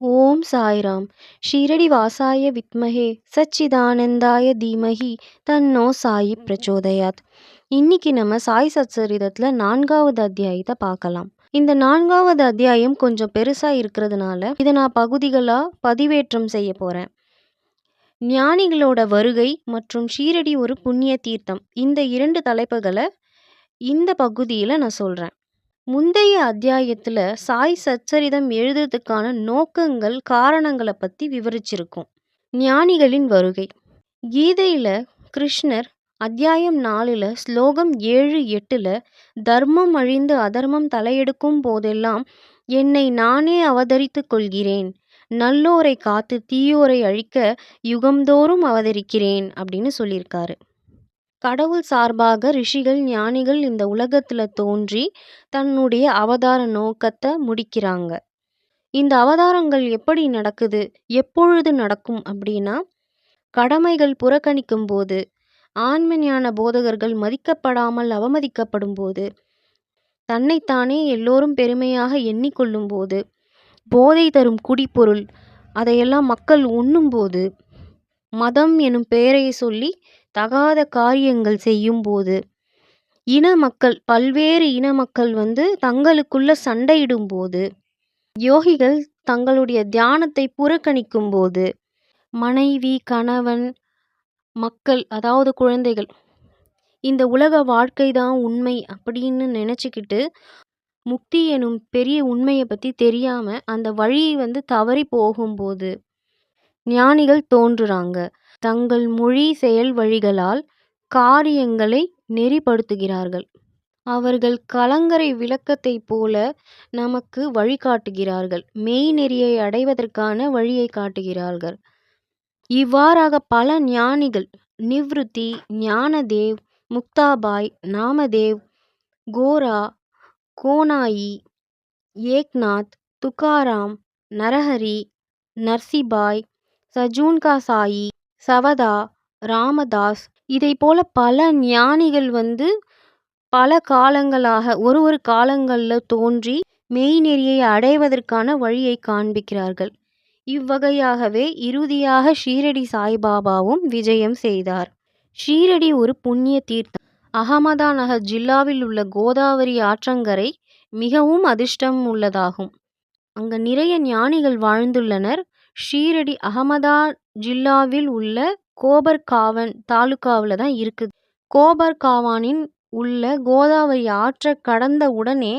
ஓம் சாய்ராம். ஷீரடி வாசாய வித்மஹே சச்சிதானந்தாய தீமஹி தன்னோ சாயி பிரச்சோதயாத். இன்னைக்கு நம்ம சாய் சச்சரிதத்தில் நான்காவது அத்தியாயத்தை பார்க்கலாம். இந்த நான்காவது அத்தியாயம் கொஞ்சம் பெருசாக இருக்கிறதுனால இதை நான் பகுதிகளாக பதிவேற்றம் செய்ய போகிறேன் ஞானிகளோட வருகை மற்றும் ஷீரடி ஒரு புண்ணிய தீர்த்தம் இந்த இரண்டு தலைப்புகளை இந்த பகுதியில் நான் சொல்கிறேன் முந்தைய அத்தியாயத்தில் சாய் சச்சரிதம் எழுதுறதுக்கான நோக்கங்கள் காரணங்களை பற்றி விவரிச்சிருக்கோம். ஞானிகளின் வருகை. கீதையில் கிருஷ்ணர் அத்தியாயம் நாலில் ஸ்லோகம் ஏழு எட்டில் தர்மம் அழிந்து அதர்மம் தலையெடுக்கும் போதெல்லாம் என்னை நானே அவதரித்து கொள்கிறேன். நல்லோரை காத்து தீயோரை அழிக்க யுகம்தோறும் அவதரிக்கிறேன் அப்படின்னு சொல்லியிருக்காரு. கடவுள் சார்பாக ரிஷிகள் ஞானிகள் இந்த உலகத்துல தோன்றி தன்னுடைய அவதார நோக்கத்தை முடிக்கிறாங்க. இந்த அவதாரங்கள் எப்படி நடக்குது? எப்பொழுது நடக்கும் அப்படின்னா கடமைகள் புறக்கணிக்கும் போது ஆன்ம ஞான போதகர்கள் மதிக்கப்படாமல் அவமதிக்கப்படும் போது தன்னைத்தானே எல்லோரும் பெருமையாக எண்ணிக்கொள்ளும் போது போதை தரும் குடிப்பொருள் அதையெல்லாம் மக்கள் உண்ணும்போது மதம் எனும் பெயரை சொல்லி தகாத காரியங்கள் செய்யும்போது இன மக்கள் பல்வேறு இன மக்கள் வந்து தங்களுக்குள்ள சண்டையிடும்போது யோகிகள் தங்களுடைய தியானத்தை புறக்கணிக்கும் போது மனைவி கணவன் மக்கள் அதாவது குழந்தைகள் இந்த உலக வாழ்க்கை தான் உண்மை அப்படின்னு நினச்சிக்கிட்டு முக்தி எனும் பெரிய உண்மையை பற்றி தெரியாமல் அந்த வழியை வந்து தவறி போகும்போது ஞானிகள் தோன்றுறாங்க. தங்கள் மொழி செயல் வழிகளால் காரியங்களை நெறிப்படுத்துகிறார்கள். அவர்கள் கலங்கரை விளக்கத்தைப் போல நமக்கு வழிகாட்டுகிறார்கள் மெய்நெறியை அடைவதற்கான வழியை காட்டுகிறார்கள். இவ்வாறாக பல ஞானிகள் நிவ்ருத்தி ஞானதேவ் முக்தாபாய் நாமதேவ் கோரா கோனாயி ஏக்நாத் துக்காராம் நரஹரி நர்சிபாய் சஜூன்கா சாயி சவதா ராமதாஸ் இதை போல பல ஞானிகள் வந்து பல காலங்களாக ஒரு ஒரு காலங்களில் தோன்றி மெய்நெறியை அடைவதற்கான வழியை காண்பிக்கிறார்கள். இவ்வகையாகவே இறுதியாக ஷீரடி சாய்பாபாவும் விஜயம் செய்தார். ஷீரடி ஒரு புண்ணிய தீர்த்தம். அகமதாநகர் ஜில்லாவில் உள்ள கோதாவரி ஆற்றங்கரை மிகவும் அதிர்ஷ்டம் உள்ளதாகும். அங்கு நிறைய ஞானிகள் வாழ்ந்துள்ளனர். ஷீரடி அகமதா ஜில்லாவில் உள்ள கோபர்காவன் தாலுகாவில் தான் இருக்குது கோபர்காவானின் உள்ள கோதாவரி ஆற்றை கடந்த உடனே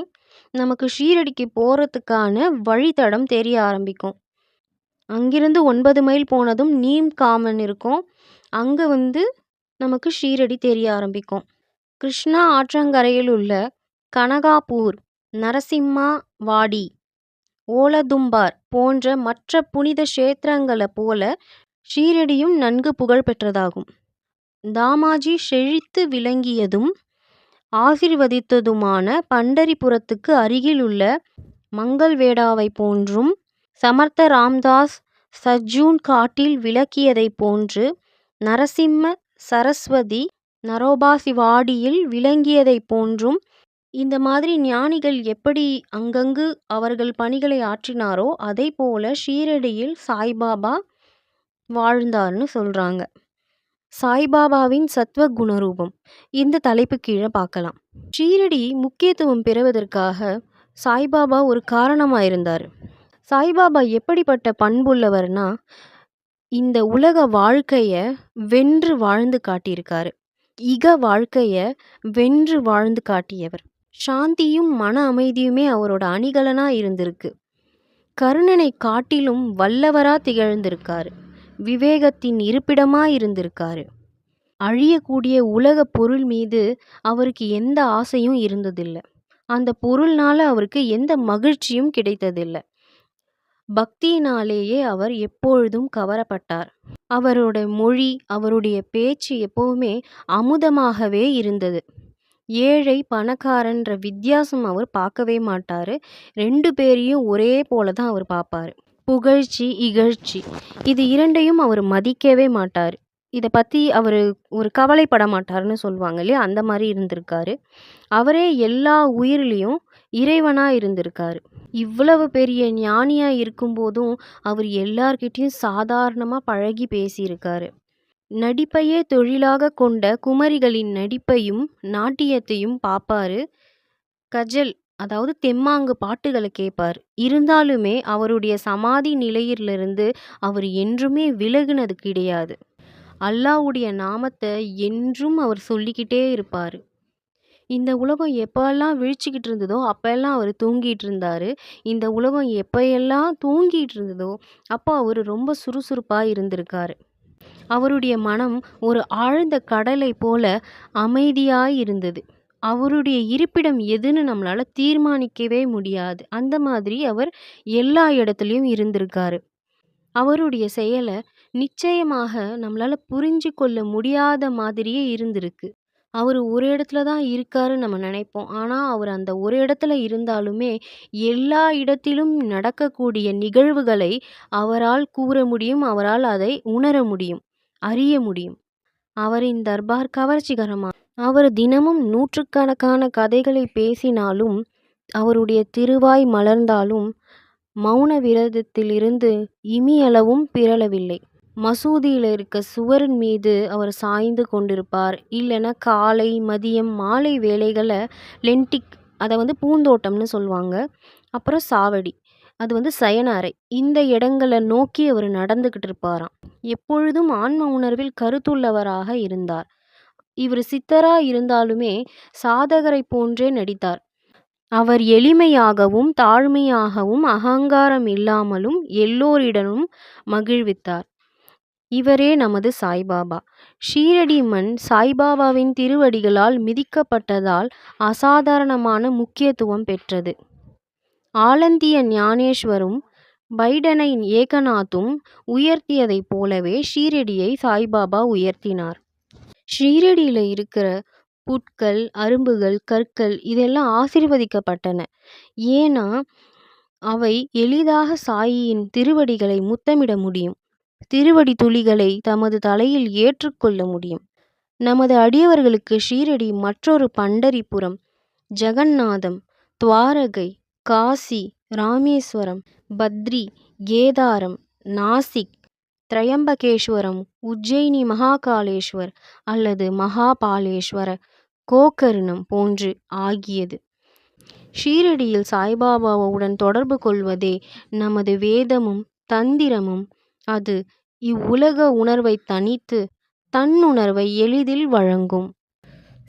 நமக்கு ஷீரடிக்கு போகிறதுக்கான வழித்தடம் தெரிய ஆரம்பிக்கும். அங்கிருந்து ஒன்பது மைல் போனதும் நீம் காமன் இருக்கும். அங்கே வந்து நமக்கு ஷீரடி தெரிய ஆரம்பிக்கும். கிருஷ்ணா ஆற்றங்கரையில் உள்ள கனகாபூர் நரசிம்மா வாடி ஓலதும்பார் போன்ற மற்ற புனித கஷேத்திரங்களை போல ஷீரடியும் நன்கு புகழ் பெற்றதாகும். தாமாஜி செழித்து விளங்கியதும் ஆசிர்வதித்ததுமான பண்டரிபுரத்துக்கு அருகில் உள்ள மங்கள்வேடாவை போன்றும் சமர்த்த ராம்தாஸ் சஜ்ஜூன் காட்டில் விளக்கியதைப் போன்று நரசிம்ம சரஸ்வதி நரோபாசிவாடியில் விளங்கியதைப் போன்றும் இந்த மாதிரி ஞானிகள் எப்படி அங்கங்கு அவர்கள் பணிகளை ஆற்றினாரோ அதை போல ஷீரடியில் சாய்பாபா வாழ்ந்தார்னு சொல்கிறாங்க சாய்பாபாவின் சத்வ குணரூபம் இந்த தலைப்பு கீழே பார்க்கலாம். ஷீரடி முக்கியத்துவம் பெறுவதற்காக சாய்பாபா ஒரு காரணமாக இருந்தார் சாய்பாபா எப்படிப்பட்ட பண்புள்ளவர்னா இந்த உலக வாழ்க்கையை வென்று வாழ்ந்து காட்டியிருக்காரு. இக வாழ்க்கையை வென்று வாழ்ந்து காட்டியவர். சாந்தியும் மன அமைதியுமே அவரோட அணிகலனாக இருந்திருக்கு. கருணனை காட்டிலும் வல்லவராக திகழ்ந்திருக்காரு. விவேகத்தின் இருப்பிடமா இருந்திருக்காரு அழியக்கூடிய உலக பொருள் மீது அவருக்கு எந்த ஆசையும் இருந்ததில்லை. அந்த பொருள்னால அவருக்கு எந்த மகிழ்ச்சியும் கிடைத்ததில்லை. பக்தியினாலேயே அவர் எப்பொழுதும் கவரப்பட்டார். அவரோட மொழி அவருடைய பேச்சு எப்பவுமே அமுதமாகவே இருந்தது. ஏழை பணக்காரன்ற வித்தியாசம் அவர் பார்க்கவே மாட்டார். ரெண்டு பேரையும் ஒரே போல தான் அவர் பார்ப்பார். புகழ்ச்சி இகழ்ச்சி. இது இரண்டையும் அவர் மதிக்கவே மாட்டார். இதை பற்றி அவர் ஒரு கவலைப்பட மாட்டார்னு சொல்லுவாங்க இல்லையா? அந்த மாதிரி இருந்திருக்காரு. அவரே எல்லா உயிர்லேயும் இறைவனாக இருந்திருக்காரு. இவ்வளவு பெரிய ஞானியாக இருக்கும்போதும், அவர் எல்லார்கிட்டயும் சாதாரணமாக பழகி பேசியிருக்காரு. நடிப்பையே தொழிலாக கொண்ட குமரிகளின் நடிப்பையும், நாட்டியத்தையும் பார்ப்பாரு கஜல். அதாவது தெம்மாங்கு பாட்டுகளை கேட்பார் இருந்தாலுமே அவருடைய சமாதி நிலையிலிருந்து அவர் என்றுமே விலகுனது கிடையாது. அல்லாஹ்வுடைய நாமத்தை என்றும் அவர் சொல்லிக்கிட்டே இருப்பார் இந்த உலகம் எப்போல்லாம் விழிச்சிக்கிட்டு இருந்ததோ, அப்போல்லாம் அவர் தூங்கிட்டு இருந்தார் இந்த உலகம் எப்பயெல்லாம் தூங்கிட்டு இருந்ததோ, அப்போ அவர் ரொம்ப சுறுசுறுப்பாக இருந்திருக்காரு. அவருடைய மனம் ஒரு ஆழ்ந்த கடலைப் போல அமைதியாய் இருந்தது. அவருடைய இருப்பிடம் எதுன்னு நம்மளால் தீர்மானிக்கவே முடியாது. அந்த மாதிரி அவர் எல்லா இடத்துலையும் இருந்திருக்காரு. அவருடைய செயலை நிச்சயமாக நம்மளால் புரிஞ்சு கொள்ள முடியாத மாதிரியே இருந்திருக்கு. அவர் ஒரு இடத்துல தான் இருக்காருன்னு நம்ம நினைப்போம். ஆனால் அவர் அந்த ஒரு இடத்துல இருந்தாலுமே, எல்லா இடத்திலும் நடக்கக்கூடிய நிகழ்வுகளை அவரால் கூற முடியும். அவரால் அதை உணர முடியும். அறிய முடியும். அவரின் தர்பார் கவர்ச்சிகரமாக அவர் தினமும் நூற்றுக்கணக்கான கதைகளை பேசினாலும், அவருடைய திருவாய் மலர்ந்தாலும், மௌன விரதத்திலிருந்து இமியளவும் பிறளவில்லை மசூதியில் இருக்க சுவரின் மீது அவர் சாய்ந்து கொண்டிருப்பார். இல்லைன்னா காலை, மதியம், மாலை வேலைகளை லென்டிக் அதை வந்து பூந்தோட்டம்னு சொல்லுவாங்க அப்புறம் சாவடி. அது வந்து சயனாரை இந்த இடங்களை நோக்கி அவர் நடந்துக்கிட்டு இருப்பாராம். எப்பொழுதும் ஆன்ம உணர்வில் கருத்துள்ளவராக இருந்தார். இவர் சித்தரா இருந்தாலுமே, சாதகரைப் போன்றே நடித்தார். அவர் எளிமையாகவும், தாழ்மையாகவும், அகங்காரம் இல்லாமலும் எல்லோரிடமும் மகிழ்வித்தார். இவரே நமது சாய்பாபா. ஷீரடி மண் சாய்பாபாவின் திருவடிகளால் மிதிக்கப்பட்டதால் அசாதாரணமான முக்கியத்துவம் பெற்றது. ஆலந்திய ஞானேஸ்வரும், பைடனை ஏகநாத்தும் உயர்த்தியதைப் போலவே ஷீரடியை சாய்பாபா உயர்த்தினார். ஷீரடியில் இருக்கிற புற்கள், அரும்புகள், கற்கள் இதெல்லாம் ஆசீர்வதிக்கப்பட்டன. ஏன்னா, அவை எளிதாக சாயியின் திருவடிகளை முத்தமிட முடியும். திருவடி துளிகளை தமது தலையில் ஏற்றுக்கொள்ள முடியும். நமது அடியவர்களுக்கு ஷீரடி மற்றொரு பண்டரிபுரம், ஜெகநாதம் துவாரகை, காசி, ராமேஸ்வரம், பத்ரி, கேதாரம், நாசிக், திரையம்பகேஸ்வரம், உஜ்ஜயினி மகாகாலேஸ்வர் அல்லது மகாபாலேஸ்வர, கோகர்ணம் போன்று ஆகியது. ஷீரடியில் சாய்பாபாவுடன் தொடர்பு கொள்வதே நமது வேதமும், தந்திரமும். அது இவ்வுலக உணர்வைத் தனித்து தன்னுணர்வை எளிதில் வழங்கும்.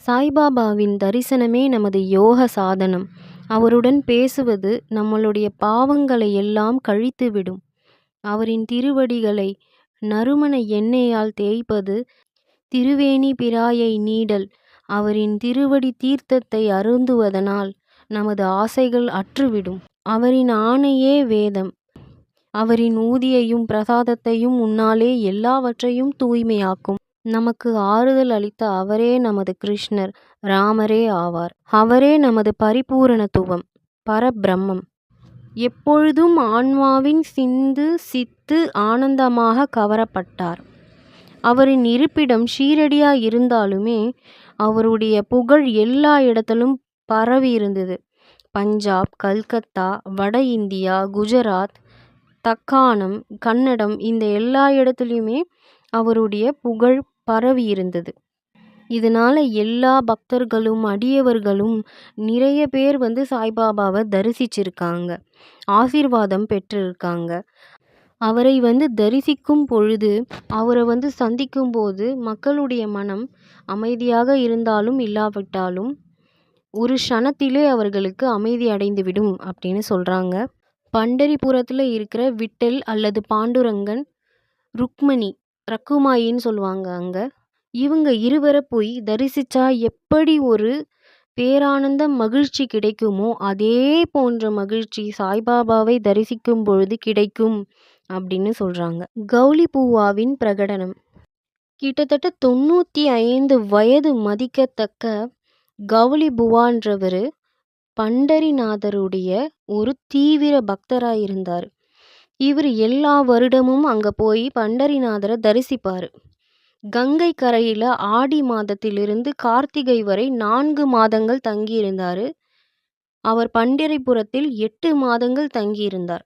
சாய்பாபாவின் தரிசனமே நமது யோக சாதனம். அவருடன் பேசுவது நம்மளுடைய பாவங்களை எல்லாம் கழித்துவிடும். அவரின் திருவடிகளை நறுமண எண்ணெயால் தேய்ப்பது, திருவேணி பிராயை நீடல், அவரின் திருவடி தீர்த்தத்தை அருந்துவதனால் நமது ஆசைகள் அற்றுவிடும். அவரின் ஆணையே வேதம். அவரின் ஊதியையும், பிரசாதத்தையும் உன்னாலே எல்லாவற்றையும் தூய்மையாக்கும். நமக்கு ஆறுதல் அளித்த அவரே நமது கிருஷ்ணர், ராமரே ஆவார். அவரே நமது பரிபூரணத்துவம், பரபிரம்மம். எப்பொழுதும் ஆன்மாவின் சிந்து, சித்து ஆனந்தமாக கவரப்பட்டார். அவரின் இருப்பிடம் ஷீரடியா இருந்தாலுமே, அவருடைய புகழ் எல்லா இடத்திலும் பரவியிருந்தது. பஞ்சாப், கல்கத்தா, வட இந்தியா, குஜராத், தக்காணம், கன்னடம் இந்த எல்லா இடத்துலையுமே அவருடைய புகழ் பரவியிருந்தது. இதனால் எல்லா பக்தர்களும், அடியவர்களும் நிறைய பேர் வந்து சாய்பாபாவை தரிசிச்சிருக்காங்க. ஆசீர்வாதம் பெற்றிருக்காங்க. அவரை வந்து தரிசிக்கும் பொழுது, அவரை வந்து சந்திக்கும்போது மக்களுடைய மனம் அமைதியாக இருந்தாலும், இல்லாவிட்டாலும் ஒரு க்ஷணத்திலே அவர்களுக்கு அமைதி அடைந்துவிடும் அப்படின்னு சொல்கிறாங்க பண்டரிபுரத்தில் இருக்கிற விட்டல் அல்லது பாண்டுரங்கன், ருக்மணி, ரக்குமாயின்னு சொல்லுவாங்க அங்கே இவங்க இருவரை போய் தரிசிச்சா எப்படி ஒரு பேரானந்த மகிழ்ச்சி கிடைக்குமோ, அதே போன்ற மகிழ்ச்சி சாய்பாபாவை தரிசிக்கும் பொழுது கிடைக்கும் அப்படின்னு சொல்கிறாங்க கௌலி பூவாவின் பிரகடனம். கிட்டத்தட்ட தொண்ணூற்றி ஐந்து வயது மதிக்கத்தக்க கௌலிபுவான்றவரு பண்டரிநாதருடைய ஒரு தீவிர பக்தராக இருந்தார். இவர் எல்லா வருடமும் அங்கே போய் பண்டரிநாதரை தரிசிப்பார். கங்கை கரையில் ஆடி மாதத்திலிருந்து கார்த்திகை வரை நான்கு மாதங்கள் தங்கியிருந்தார் அவர் பண்டிரிபுரத்தில் எட்டு மாதங்கள் தங்கியிருந்தார்.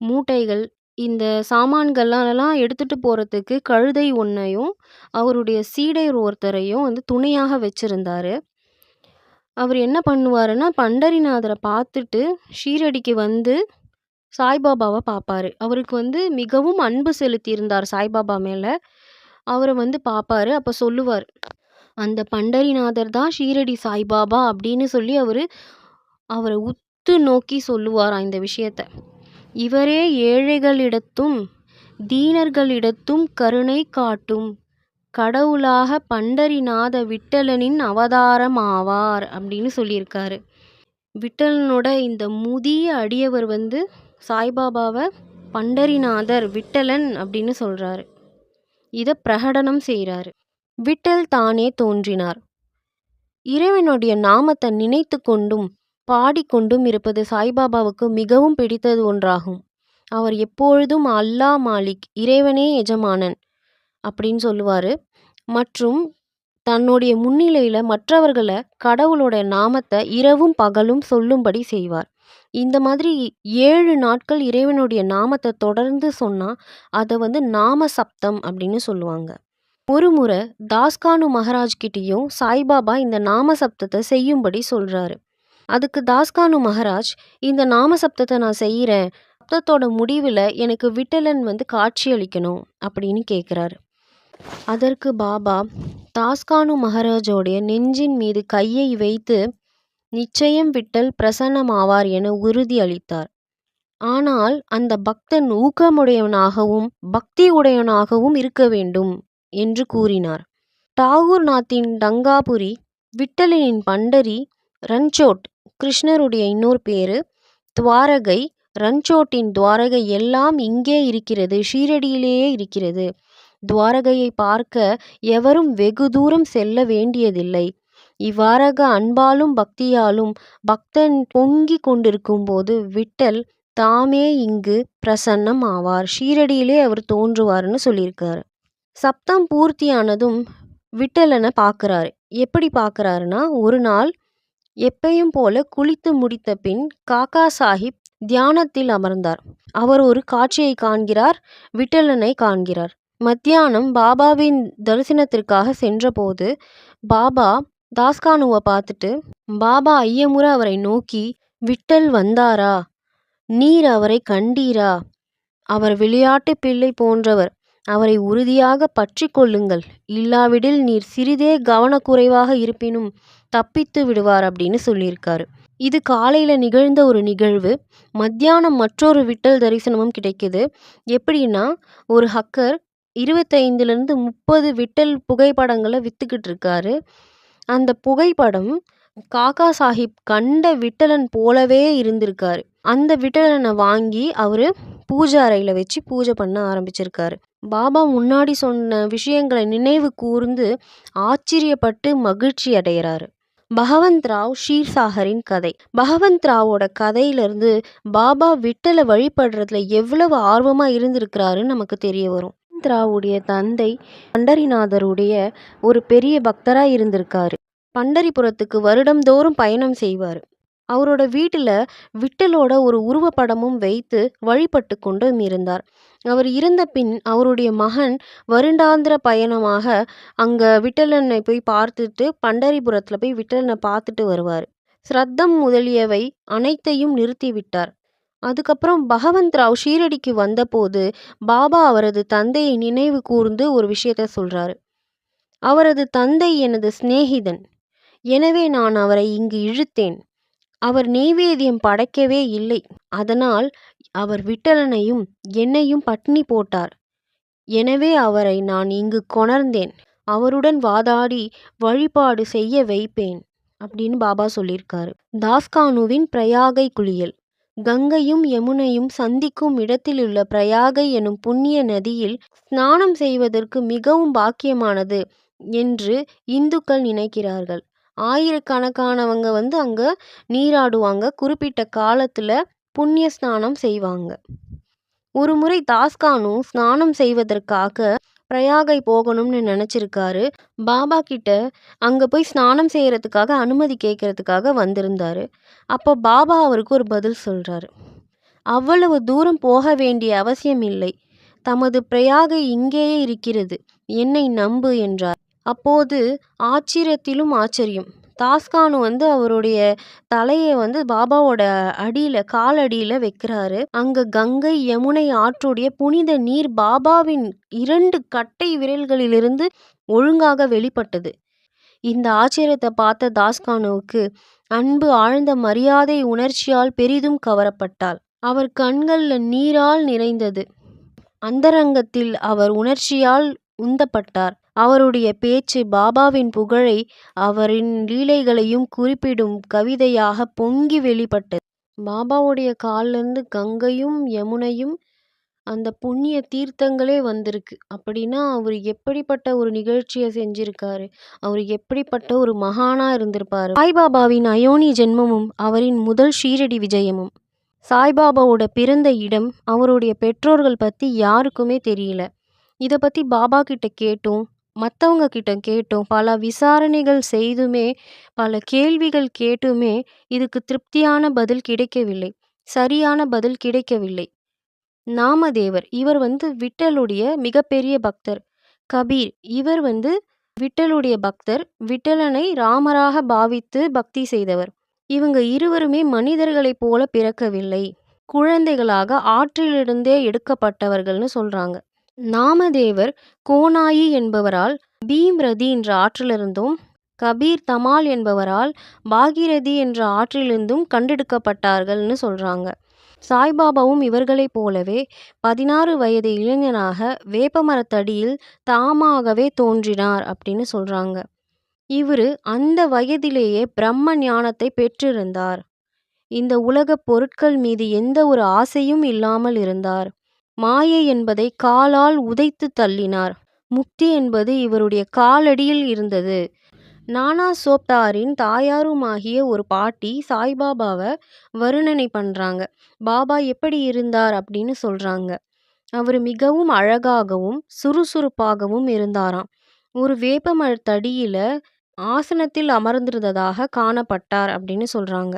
மூட்டைகள், இந்த சாமான்கள்லாம் எடுத்துட்டு போகிறதுக்கு கழுதை ஒன்றையும் அவருடைய சீடை ஒருத்தரையும் வந்து துணையாக வச்சுருந்தார் அவர் என்ன பண்ணுவாருன்னா, பண்டரிநாதரை பார்த்துட்டு ஷீரடிக்கு வந்து சாய்பாபாவை பார்ப்பாரு. அவருக்கு வந்து மிகவும் அன்பு செலுத்தியிருந்தார் சாய்பாபா மேலே அவரை வந்து பார்ப்பாரு. அப்போ சொல்லுவார் "அந்த பண்டரிநாதர் தான் ஷீரடி சாய்பாபா" அப்படின்னு சொல்லி அவர் அவரை உத்து நோக்கி சொல்லுவாராம் இந்த விஷயத்த. "இவரே ஏழைகளிடத்தும், தீனர்களிடத்தும் கருணை காட்டும் கடவுளாக பண்டரிநாத விட்டலனின் அவதாரமாவார்" அப்படின்னு சொல்லியிருக்காரு. விட்டலனோட இந்த முதிய அடியவர் வந்து சாய்பாபாவை பண்டரிநாதர், விட்டலன் அப்படின்னு சொல்கிறாரு இதை பிரகடனம் செய்கிறாரு விட்டல் தானே தோன்றினார். இறைவனுடைய நாமத்தை நினைத்து கொண்டும், பாடிக்கொண்டும் இருப்பது சாய்பாபாவுக்கு மிகவும் பிடித்தது ஒன்றாகும். அவர் எப்பொழுதும் அல்லாஹ் மாலிக், இறைவனே எஜமானன் அப்படின்னு சொல்லுவார் மற்றும் தன்னுடைய முன்னிலையில் மற்றவர்களை கடவுளோட நாமத்தை இரவும் பகலும் சொல்லும்படி செய்வார். இந்த மாதிரி ஏழு நாட்கள் இறைவனுடைய நாமத்தை தொடர்ந்து சொன்னால் அதை வந்து நாம சப்தம் அப்படின்னு சொல்லுவாங்க. ஒரு முறை தாஸ்கானு மகாராஜ் கிட்டேயும் சாய்பாபா இந்த நாம சப்தத்தை செய்யும்படி சொல்கிறாரு அதுக்கு தாஸ்கானு மகாராஜ், "இந்த நாம சப்தத்தை நான் செய்கிறேன் சப்தத்தோட முடிவில் எனக்கு விட்டலன் வந்து காட்சியளிக்கணும்" அப்படின்னு கேட்குறாரு. அதற்கு பாபா தாஸ்கானு மகாராஜோடைய நெஞ்சின் மீது கையை வைத்து, "நிச்சயம் விட்டல் பிரசன்னமாவார்" என உறுதி அளித்தார். ஆனால் அந்த பக்தன் ஊக்கமுடையவனாகவும், பக்தி உடையவனாகவும் இருக்க வேண்டும் என்று கூறினார். டாகூர் நாத்தின் டங்காபுரி, விட்டலனின் பண்டரி, ரன்சோட் கிருஷ்ணருடைய இன்னொரு பேரு, துவாரகை, ரன்சோட்டின் துவாரகை எல்லாம் இங்கே இருக்கிறது. ஷீரடியிலேயே இருக்கிறது. துவாரகையை பார்க்க எவரும் வெகு தூரம் செல்ல வேண்டியதில்லை. இவ்வாறாக அன்பாலும் பக்தியாலும் பக்தன் பொங்கிக் கொண்டிருக்கும்போது விட்டல் தாமே இங்கு பிரசன்னம் ஆவார். ஷீரடியிலே அவர் தோன்றுவார்னு சொல்லியிருக்காரு. சப்தம் பூர்த்தியானதும் விட்டலனை பார்க்குறாரு. எப்படி பார்க்குறாருன்னா, ஒரு நாள் எப்பையும் போல குளித்து முடித்த பின் காக்கா சாஹிப் தியானத்தில் அமர்ந்தார். அவர் ஒரு காட்சியை காண்கிறார். விட்டலனை காண்கிறார். மத்தியானம் பாபாவின் தரிசனத்திற்காக சென்றபோது, பாபா தாஸ்கானுவை பார்த்துட்டு, பாபா ஐயமுற அவரை நோக்கி, "விட்டல் வந்தாரா? நீர் அவரை கண்டீரா? அவர் விளையாட்டு பிள்ளை போன்றவர். அவரை உறுதியாக பற்றி கொள்ளுங்கள். இல்லாவிடில் நீர் சிறிதே கவனக்குறைவாக இருப்பினும் தப்பித்து விடுவார்" அப்படின்னு சொல்லியிருக்காரு. இது காலையில நிகழ்ந்த ஒரு நிகழ்வு. மத்தியானம் மற்றொரு விட்டல் தரிசனமும் கிடைக்குது. எப்படின்னா, ஒரு ஹக்கர் 25லிருந்து 30 விட்டல் புகைப்படங்களை வித்துக்கிட்டு இருக்காரு. அந்த புகைப்படம் காக்கா சாஹிப் கண்ட விட்டலன் போலவே இருந்திருக்காரு. அந்த விட்டலனை வாங்கி அவர் பூஜை அறையில் வச்சு பூஜை பண்ண ஆரம்பிச்சிருக்காரு. பாபா முன்னாடி சொன்ன விஷயங்களை நினைவு கூர்ந்து ஆச்சரியப்பட்டு மகிழ்ச்சி அடைகிறாரு பகவந்த் ராவ் ஷீர்சாகரின் கதை பகவந்த் ராவோட கதையிலிருந்து பாபா விட்டலை வழிபடுறதுல எவ்வளவு ஆர்வமாக இருந்திருக்கிறாருன்னு நமக்கு தெரிய வரும். சுமித்ராவுடைய ராவுடைய தந்தை பண்டரிநாதருடைய ஒரு பெரிய பக்தரா இருந்திருக்காரு. பண்டரிபுரத்துக்கு வருடம்தோறும் பயணம் செய்வாரு. அவரோட வீட்டுல விட்டலோட ஒரு உருவப்படமும் வைத்து வழிபட்டு கொண்டும் இருந்தார். அவர் இருந்த பின் அவருடைய மகன் வருடாந்திர பயணமாக அங்க விட்டலனை போய் பார்த்துட்டு பண்டரிபுரத்துல போய் விட்டலனை பார்த்துட்டு வருவார் சிரத்தம் முதலியவை அனைத்தையும் நிறுத்திவிட்டார். அதுக்கப்புறம் பகவந்த் ராவ் ஷீரடிக்கு வந்தபோது பாபா அவரது தந்தையை நினைவு கூர்ந்து ஒரு விஷயத்த சொல்றாரு. "அவரது தந்தை எனது சிநேகிதன். எனவே நான் அவரை இங்கு இழுத்தேன். அவர் நெய்வேதியம் படைக்கவே இல்லை. அதனால் அவர் விட்டலனையும் என்னையும் பட்டினி போட்டார். எனவே அவரை நான் இங்கு கொணர்ந்தேன். அவருடன் வாதாடி வழிபாடு செய்ய வைப்பேன்" அப்படின்னு பாபா சொல்லியிருக்காரு. தாஸ்கானுவின் பிரயாகை குளியல் கங்கையும் யமுனையும் சந்திக்கும் இடத்திலுள்ள பிரயாகை எனும் புண்ணிய நதியில் ஸ்நானம் செய்வதற்கு மிகவும் பாக்கியமானது என்று இந்துக்கள் நினைக்கிறார்கள். ஆயிரக்கணக்கானவங்க வந்து அங்க நீராடுவாங்க. குறிப்பிட்ட காலத்துல புண்ணிய ஸ்நானம் செய்வாங்க. ஒருமுறை தாஸ்கானும் ஸ்நானம் செய்வதற்காக பிரயாகை போகணும்னு நினச்சிருக்காரு. பாபா கிட்ட அங்கே போய் ஸ்நானம் செய்கிறதுக்காக அனுமதி கேட்கறதுக்காக வந்திருந்தார். அப்போ பாபா அவருக்கு ஒரு பதில் சொல்கிறாரு அவ்வளவு தூரம் போக வேண்டிய அவசியம் இல்லை. தமது பிரயாகை இங்கேயே இருக்கிறது. என்னை நம்பு என்றார். அப்போது ஆச்சரியத்திலும் ஆச்சரியம். தாஸ்கானு வந்து அவருடைய தலையை வந்து பாபாவோட அடியில் காலடியில் வைக்கிறாரு. அங்கே கங்கை யமுனை ஆற்றுடைய புனித நீர் பாபாவின் இரண்டு கட்டை விரல்களிலிருந்து ஒழுங்காக வெளிப்பட்டது. இந்த ஆச்சரியத்தை பார்த்த தாஸ்கானுவுக்கு அன்பு ஆழ்ந்த மரியாதை உணர்ச்சியால் பெரிதும் கவரப்பட்டாள். அவர் கண்களில் நீரால் நிறைந்தது. அந்தரங்கத்தில் அவர் உணர்ச்சியால் உந்தப்பட்டார். அவருடைய பேச்சு பாபாவின் புகழை அவரின் லீலைகளையும் குறிப்பிடும் கவிதையாக பொங்கி வெளிப்பட்டது. பாபாவுடைய கால்லேருந்து கங்கையும் யமுனையும் அந்த புண்ணிய தீர்த்தங்களே வந்திருக்கு. அப்படின்னா அவர் எப்படிப்பட்ட ஒரு நிகழ்ச்சியை செஞ்சிருக்காரு? அவர் எப்படிப்பட்ட ஒரு மகானா இருந்திருப்பாரு? சாய்பாபாவின் அயோனி ஜென்மமும் அவரின் முதல் ஷீரடி விஜயமும். சாய்பாபாவோட பிறந்த இடம் அவருடைய பெற்றோர்கள் பற்றி யாருக்குமே தெரியல. இதை பற்றி பாபா கிட்ட கேட்டோம். மற்றவங்க கிட்ட கேட்டோம் பல விசாரணைகள் செய்துமே பல கேள்விகள் கேட்டுமே இதுக்கு திருப்தியான பதில் கிடைக்கவில்லை. சரியான பதில் கிடைக்கவில்லை. நாமதேவர் இவர் வந்து விட்டலுடைய மிகப்பெரிய பக்தர். கபீர் இவர் வந்து விட்டலுடைய பக்தர். விட்டலனை ராமராக பாவித்து பக்தி செய்தவர். இவங்க இருவருமே மனிதர்களைப் போல பிறக்கவில்லை. குழந்தைகளாக ஆற்றிலிருந்தே எடுக்கப்பட்டவர்கள்னு சொல்றாங்க. நாமதேவர் கோனாயி என்பவரால் பீம்ரதி என்ற ஆற்றிலிருந்தும் கபீர் தமால் என்பவரால் பாகீரதி என்ற ஆற்றிலிருந்தும் கண்டெடுக்கப்பட்டார்கள்னு சொல்கிறாங்க சாய்பாபாவும் இவர்களைப் போலவே பதினாறு வயது இளைஞனாக வேப்பமரத்தடியில் தாமாகவே தோன்றினார் அப்படின்னு சொல்கிறாங்க இவரு அந்த வயதிலேயே பிரம்ம ஞானத்தை பெற்றிருந்தார். இந்த உலகப் பொருட்கள் மீது எந்த ஒரு ஆசையும் இல்லாமல் இருந்தார். மாயை என்பதை காலால் உதைத்து தள்ளினார். முக்தி என்பது இவருடைய காலடியில் இருந்தது. நானா சோப்தாரின் தாயாருமாகிய ஒரு பாட்டி சாய்பாபாவை வருணனை பண்ணுறாங்க பாபா எப்படி இருந்தார் அப்படின்னு சொல்கிறாங்க அவர் மிகவும் அழகாகவும் சுறுசுறுப்பாகவும் இருந்தாராம். ஒரு வேப்பமரத்தடியில் ஆசனத்தில் அமர்ந்திருந்ததாக காணப்பட்டார் அப்படின்னு சொல்கிறாங்க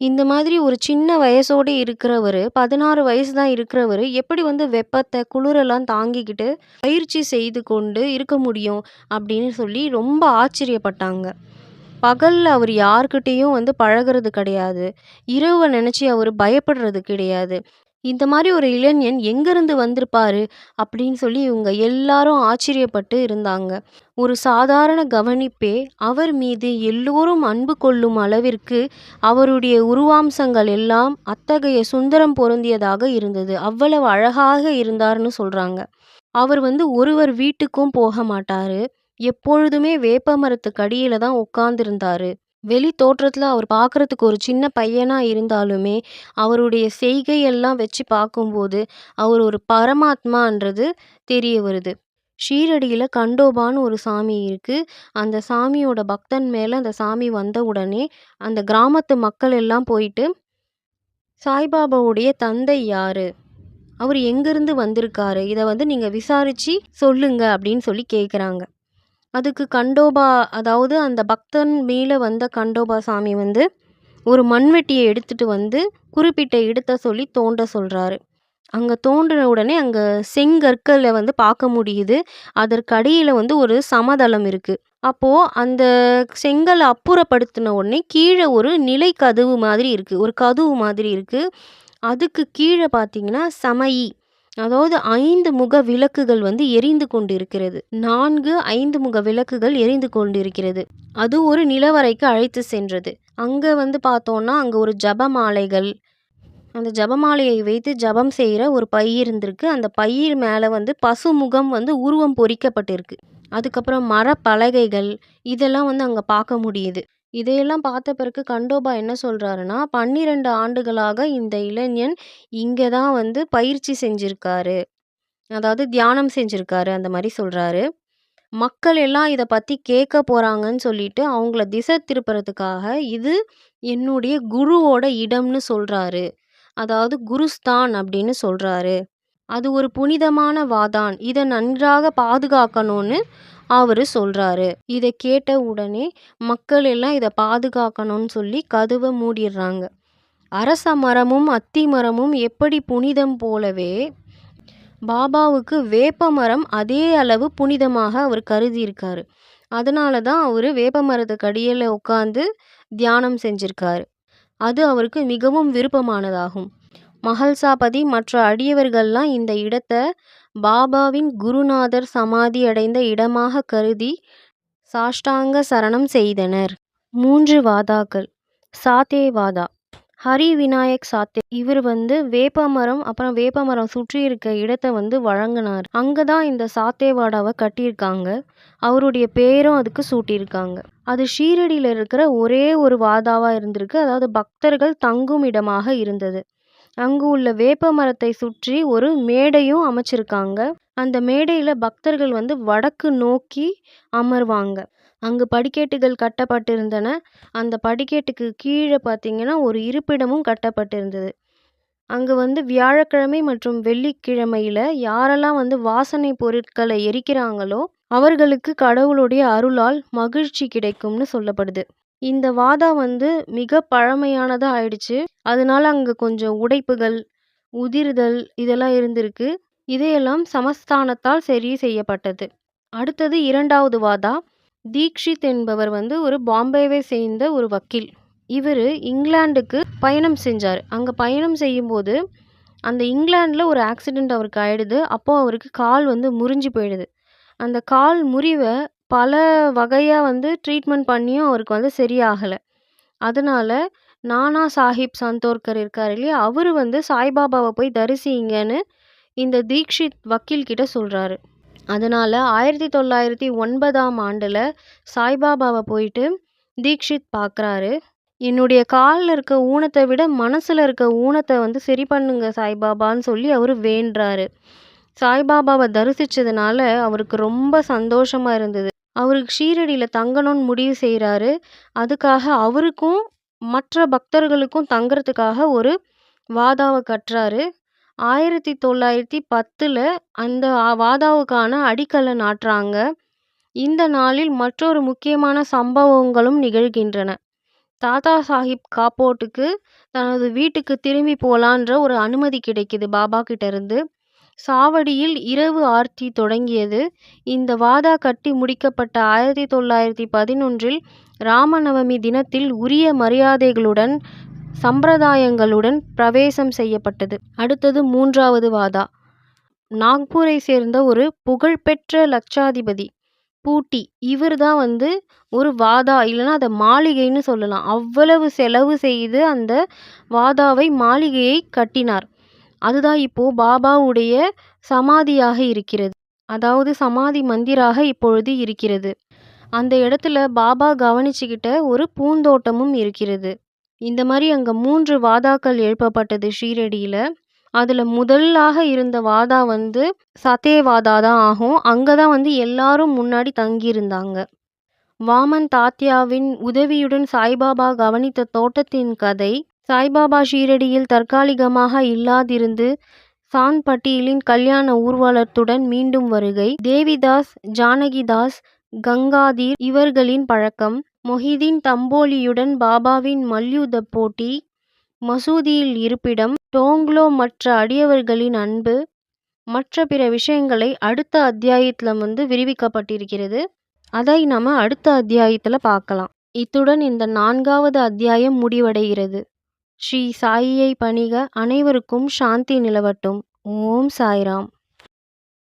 இந்த மாதிரி ஒரு சின்ன வயசோடு இருக்கிறவர் பதினாறு வயசு தான் இருக்கிறவர் எப்படி வந்து வெப்பத்தை குளிரெல்லாம் தாங்கிக்கிட்டு பயிற்சி செய்து கொண்டு இருக்க முடியும் அப்படின்னு சொல்லி ரொம்ப ஆச்சரியப்பட்டாங்க. பகலில் அவர் யார்கிட்டேயும் வந்து பழகிறது கிடையாது. இரவை நினச்சி அவர் பயப்படுறது கிடையாது. இந்த மாதிரி ஒரு இளைஞன் எங்கேருந்து வந்திருப்பாரு? அப்படின்னு சொல்லி இவங்க எல்லாரும் ஆச்சரியப்பட்டு இருந்தாங்க. ஒரு சாதாரண கவனிப்பே அவர் மீது எல்லோரும் அன்பு கொள்ளும் அளவிற்கு அவருடைய உருவாம்சங்கள் எல்லாம் அத்தகைய சுந்தரம் பொருந்தியதாக இருந்தது. அவ்வளவு அழகாக இருந்தார்னு சொல்கிறாங்க அவர் வந்து ஒருவர் வீட்டுக்கும் போக மாட்டார். எப்பொழுதுமே வேப்ப மரத்துக்கு அடியில் தான் உட்காந்துருந்தாரு வெளி தோற்றத்தில் அவர் பார்க்குறதுக்கு ஒரு சின்ன பையனாக இருந்தாலுமே அவருடைய செய்கையெல்லாம் வச்சு பார்க்கும்போது அவர் ஒரு பரமாத்மான்றது தெரிய வருது. ஷீரடியில் கண்டோபான்னு ஒரு சாமி இருக்குது அந்த சாமியோட பக்தன் மேலே அந்த சாமி வந்த உடனே அந்த கிராமத்து மக்கள் எல்லாம் போயிட்டு சாய்பாபாவுடைய தந்தை யாரு? அவர் எங்கேருந்து வந்திருக்காரு? இதை வந்து நீங்கள் விசாரித்து சொல்லுங்க அப்படின்னு சொல்லி கேட்குறாங்க அதுக்கு கண்டோபா அதாவது அந்த பக்தன் மேலே வந்த கண்டோபா சாமி வந்து ஒரு மண்வெட்டியை எடுத்துட்டு வந்து குறிப்பிட்ட இடத்த சொல்லி தோண்ட சொல்கிறாரு அங்கே தோண்டின உடனே அங்கே செங்கற்களை வந்து பார்க்க முடியுது. அதற்கு அடியில் வந்து ஒரு சமதளம் இருக்குது அப்போது அந்த செங்கல் அப்புறப்படுத்தின உடனே கீழே ஒரு நிலை கதவு மாதிரி இருக்குது ஒரு கதவு மாதிரி இருக்குது அதுக்கு கீழே பார்த்தீங்கன்னா சமயி. அதாவது ஐந்து முக விளக்குகள் வந்து எரிந்து கொண்டிருக்கிறது. நான்கு ஐந்து முக விளக்குகள் எரிந்து கொண்டிருக்கிறது. அது ஒரு நிலவரைக்கு அழைத்து சென்றது. அங்கே வந்து பார்த்தோன்னா அங்கே ஒரு ஜபமாலைகள் அந்த ஜபமாலையை வைத்து ஜபம் செய்கிற ஒரு பை இருந்திருக்கு. அந்த பையில் மேலே வந்து பசுமுகம் வந்து உருவம் பொறிக்கப்பட்டிருக்கு. அதுக்கப்புறம் மரப்பலகைகள் இதெல்லாம் வந்து அங்கே பார்க்க முடியுது. இதையெல்லாம் பார்த்த பிறகு கண்டோபா என்ன சொல்கிறாருன்னா பன்னிரெண்டு ஆண்டுகளாக இந்த இளைஞன் இங்கே தான் வந்து பயிற்சி செஞ்சுருக்காரு. அதாவது தியானம் செஞ்சுருக்காரு அந்த மாதிரி சொல்கிறாரு மக்கள் எல்லாம் இதை பற்றி கேட்க போகிறாங்கன்னு சொல்லிட்டு அவங்கள திசை திருப்புறதுக்காக இது என்னுடைய குருவோட இடம்னு சொல்கிறாரு அதாவது குருஸ்தான் அப்படின்னு சொல்கிறாரு அது ஒரு புனிதமான வாதான். இதை நன்றாக பாதுகாக்கணும்னு அவர் சொல்கிறாரு இதை கேட்ட உடனே மக்கள் எல்லாம் இதை பாதுகாக்கணும்னு சொல்லி கதவை மூடிடுறாங்க. அரச மரமும் அத்தி மரமும் எப்படி புனிதம் போலவே பாபாவுக்கு வேப்ப மரம் அதே அளவு புனிதமாக அவர் கருதியிருக்காரு. அதனால தான் அவர் வேப்ப மரத்துக்கு அடியில் உட்காந்து தியானம் செஞ்சிருக்காரு. அது அவருக்கு மிகவும் விருப்பமானதாகும். மகள்சாபதி மற்ற அடியவர்கள்லாம் இந்த இடத்த பாபாவின் குருநாதர் சமாதி அடைந்த இடமாக கருதி சாஷ்டாங்க சரணம் செய்தனர். மூன்று வாதாக்கள். சாத்தேவாதா ஹரி விநாயக் சாத்தே. இவர் வந்து வேப்பமரம் அப்புறம் வேப்பமரம் சுற்றி இருக்க இடத்தை வந்து வழங்கினார். அங்கே தான் இந்த சாத்தேவாடாவை கட்டியிருக்காங்க. அவருடைய பேரும் அதுக்கு சூட்டியிருக்காங்க. அது ஷீரடியில் இருக்கிற ஒரே ஒரு வாதாவாக இருந்திருக்கு. அதாவது பக்தர்கள் தங்கும் இடமாக இருந்தது. அங்கு உள்ள வேப்ப மரத்தை சுற்றி ஒரு மேடையும் அமைச்சிருக்காங்க. அந்த மேடையில் பக்தர்கள் வந்து வடக்கு நோக்கி அமர்வாங்க. அங்கு படிக்கட்டுகள் கட்டப்பட்டிருந்தன. அந்த படிக்கட்டுக்கு கீழே பார்த்தீங்கன்னா ஒரு இருப்பிடமும் கட்டப்பட்டிருந்தது. அங்கு வந்து வியாழக்கிழமை மற்றும் வெள்ளிக்கிழமையில் யாரெல்லாம் வந்து வாசனை பொருட்களை எரிக்கிறாங்களோ அவர்களுக்கு கடவுளுடைய அருளால் மகிழ்ச்சி கிடைக்கும்னு சொல்லப்படுது. இந்த வாதா வந்து மிக பழமையானதாக ஆயிடுச்சு. அதனால அங்கே கொஞ்சம் உடைப்புகள் உதிர்தல் இதெல்லாம் இருந்திருக்கு. இதையெல்லாம் சமஸ்தானத்தால் சரி செய்யப்பட்டது. அடுத்தது இரண்டாவது வாதா தீக்ஷித் என்பவர் வந்து ஒரு பாம்பேவை சேர்ந்த ஒரு வக்கீல். இவர் இங்கிலாந்துக்கு பயணம் செஞ்சார். அங்கே பயணம் செய்யும்போது அந்த இங்கிலாண்டில் ஒரு ஆக்சிடெண்ட் அவருக்கு ஆயிடுது. அப்போது அவருக்கு கால் வந்து முறிஞ்சு போயிடுது. அந்த கால் முறிவை பல வகையாக வந்து ட்ரீட்மெண்ட் பண்ணியும் அவருக்கு வந்து சரியாகலை. அதனால நானா சாஹிப் சந்தோர்கர் இருக்கார் இல்லையா அவர் வந்து சாய்பாபாவை போய் தரிசிங்கன்னு இந்த தீக்ஷித் வக்கீல் கிட்ட சொல்கிறாரு அதனால் ஆயிரத்தி தொள்ளாயிரத்தி ஒன்பதாம் ஆண்டில் சாய்பாபாவை போயிட்டு தீக்ஷித் பார்க்குறாரு என்னுடைய காலில் இருக்க ஊனத்தை விட மனசில் இருக்க ஊனத்தை வந்து சரி பண்ணுங்க சாய்பாபான்னு சொல்லி அவர் வேண்டுறாரு. சாய்பாபாவை தரிசித்ததுனால அவருக்கு ரொம்ப சந்தோஷமாக இருந்தது. அவருக்கு ஷீரடியில் தங்கணும்னு முடிவு செய்கிறாரு அதுக்காக அவருக்கும் மற்ற பக்தர்களுக்கும் தங்குறதுக்காக ஒரு வாதாவை கட்டுறாரு. ஆயிரத்தி தொள்ளாயிரத்தி பத்தில் அந்த வாதாவுக்கான அடிக்கல்லை நாட்டுறாங்க. இந்த நாளில் மற்றொரு முக்கியமான சம்பவங்களும் நிகழ்கின்றன. தாத்தா சாஹிப் காப்போட்டுக்கு தனது வீட்டுக்கு திரும்பி போகலான்ற ஒரு அனுமதி கிடைக்குது பாபா கிட்டேருந்து. சாவடியில் இரவு ஆர்த்தி தொடங்கியது. இந்த வாதா கட்டி முடிக்கப்பட்ட ஆயிரத்தி தொள்ளாயிரத்தி பதினொன்றில் ராமநவமி தினத்தில் உரிய மரியாதைகளுடன் சம்பிரதாயங்களுடன் பிரவேசம் செய்யப்பட்டது. அடுத்தது மூன்றாவது வாதா. நாக்பூரை சேர்ந்த ஒரு புகழ்பெற்ற லட்சாதிபதி பூட்டி இவர் தான் வந்து ஒரு வாதா இல்லைன்னா அதை மாளிகைன்னு சொல்லலாம். அவ்வளவு செலவு செய்து அந்த வாதாவை மாளிகையை கட்டினார். அதுதான் இப்போது பாபாவுடைய சமாதியாக இருக்கிறது. அதாவது சமாதி மந்திராக இப்பொழுது இருக்கிறது. அந்த இடத்துல பாபா கவனிச்சுக்கிட்ட ஒரு பூந்தோட்டமும் இருக்கிறது. இந்த மாதிரி அங்கே மூன்று வாதாக்கள் எழுப்பப்பட்டது ஷீரடியில். அதில் முதலாக இருந்த வாதா வந்து சத்தேவாதா தான் ஆகும். அங்கே தான் வந்து எல்லாரும் முன்னாடி தங்கியிருந்தாங்க. வாமன் தாத்யாவின் உதவியுடன் சாய்பாபா கவனித்த தோட்டத்தின் கதை சாய்பாபா ஷீரடியில் தற்காலிகமாக இல்லாதிருந்து சாந்த் பட்டீலின் கல்யாண ஊர்வலத்துடன் மீண்டும் வருகை. தேவிதாஸ் ஜானகிதாஸ் கங்காதீர் இவர்களின் பழக்கம். மொஹிதீன் தம்போலியுடன் பாபாவின் மல்யுத்த போட்டி. மசூதியில் இருப்பிடம். டோங்லோ மற்ற அடியவர்களின் அன்பு. மற்ற பிற விஷயங்களை அடுத்த அத்தியாயத்தில் வந்து விரிவிக்கப்பட்டிருக்கிறது. அதை நம்ம அடுத்த அத்தியாயத்தில் பார்க்கலாம். இத்துடன் இந்த நான்காவது அத்தியாயம் முடிவடைகிறது. ஸ்ரீ சாயியை பணிக அனைவருக்கும் சாந்தி நிலவட்டும். ஓம் சாய்ராம்.